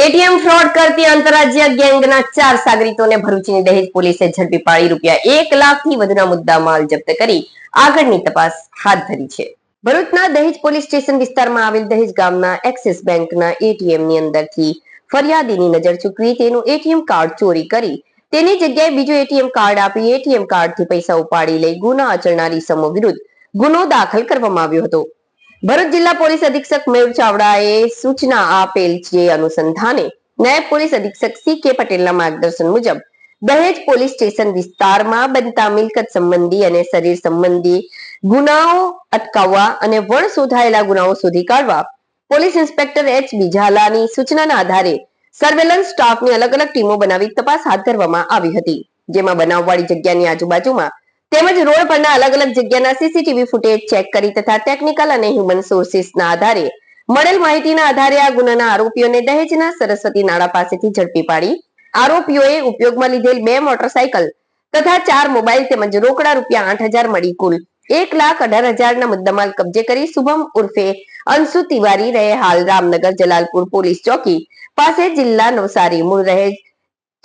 ATM fraud કરતી આંતરરાજ્ય ગેંગના ચાર સાગરીતોને ભરૂચની દહેજ પોલીસે ઝડપી પાડી રૂપિયા એક લાખથી વધુના મુદ્દા માલ જપ્ત કરી આગળની તપાસ હાથ ધરી છે. ભરૂચના દહેજ પોલીસ સ્ટેશન વિસ્તારમાં આવેલ દહેજ ગામના એક્સિસ બેંકના એટીએમની અંદરથી ફરિયાદીની નજર ચૂકવી તેનું એટીએમ કાર્ડ ચોરી કરી તેની જગ્યાએ બીજું એટીએમ કાર્ડ આપી એટીએમ કાર્ડથી પૈસા ઉપાડી લઈ ગુના આચરનારી સમૂહ વિરુદ્ધ ગુનો દાખલ કરવામાં આવ્યો હતો. ભરૂચ જિલ્લા પોલીસ અધિક્ષક મયુર ચાવડાએ સૂચના આપેલ જે અનુસંધાને નાયબ પોલીસ અધિક્ષક સી કે પટેલના માર્ગદર્શન મુજબ દહેજ પોલીસ સ્ટેશન વિસ્તારમાં બનતા મિલકત સંબંધી અને શરીર સંબંધી ગુનાઓ અટકાવવા અને વણ શોધાયેલા ગુનાઓ શોધી કાઢવા પોલીસ ઇન્સ્પેક્ટર એચ બીજાલાની સૂચનાના આધારે સર્વેલન્સ સ્ટાફની અલગ અલગ ટીમો બનાવી તપાસ હાથ ધરવામાં આવી હતી, જેમાં બનાવવાળી જગ્યાની આજુબાજુમાં તેમજ રોડ પરના અલગ અલગ જગ્યાના સીસીટીવી ફૂટેજ ચેક કરી તથા ટેકનિકલ અને હ્યુમન સોર્સિસના આધારે મળેલ માહિતીના આધારે આ ગુનાના આરોપીઓને દહેજના સરસ્વતી નાળા પાસેથી ઝડપી પાડી. આરોપીઓએ ઉપયોગમાં લીધેલ બે મોટરસાયકલ તથા ચાર મોબાઈલ તેમજ રોકડા રૂપિયા આઠ મળી કુલ એક લાખ અઢાર હજારના મુદ્દામાલ કબજે કરી શુભમ ઉર્ફે અંશુ તિવારી રહે હાલ રામનગર જલાલપુર પોલીસ ચોકી પાસે જિલ્લા નવસારી. મૂળ રહે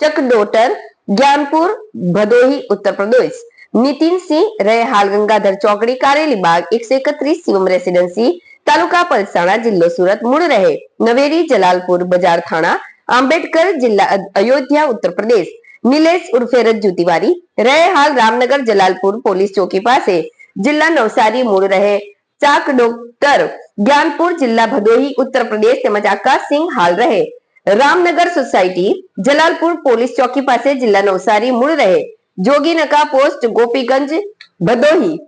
ચકડોટર જ્ઞાનપુર ભદોહી ઉત્તર પ્રદેશ નીતિનસિંહ રહે હાલ ગંગાધર ચોકડી કારેલી બાગ એકસો એકત્રીસ શિવમ રેસિડેન્સી તાલુકા પલસાણા જિલ્લો સુરત મૂળ રહે નવેરી જલાલપુર બજાર થાણા આંબેડકર જિલ્લા અ- અયોધ્યા ઉત્તર પ્રદેશ નિલેશ ઉર્ફે રજ્જુ તિવારી રહે હાલ રામનગર જલાલપુર પોલીસ ચોકી પાસે જિલ્લા નવસારી મૂળ રહે ચાક ડોક્ટર જ્ઞાનપુર જિલ્લા ભદોહી ઉત્તર પ્રદેશ તેમજ આકાશસિંહ હાલ રહે રામનગર સોસાયટી, જલાલપુર પોલીસ ચોકી પાસે જિલ્લા નવસારી મૂળ રહે. જોગીનકા પોસ્ટ ગોપીગંજ ભદોહી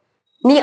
ની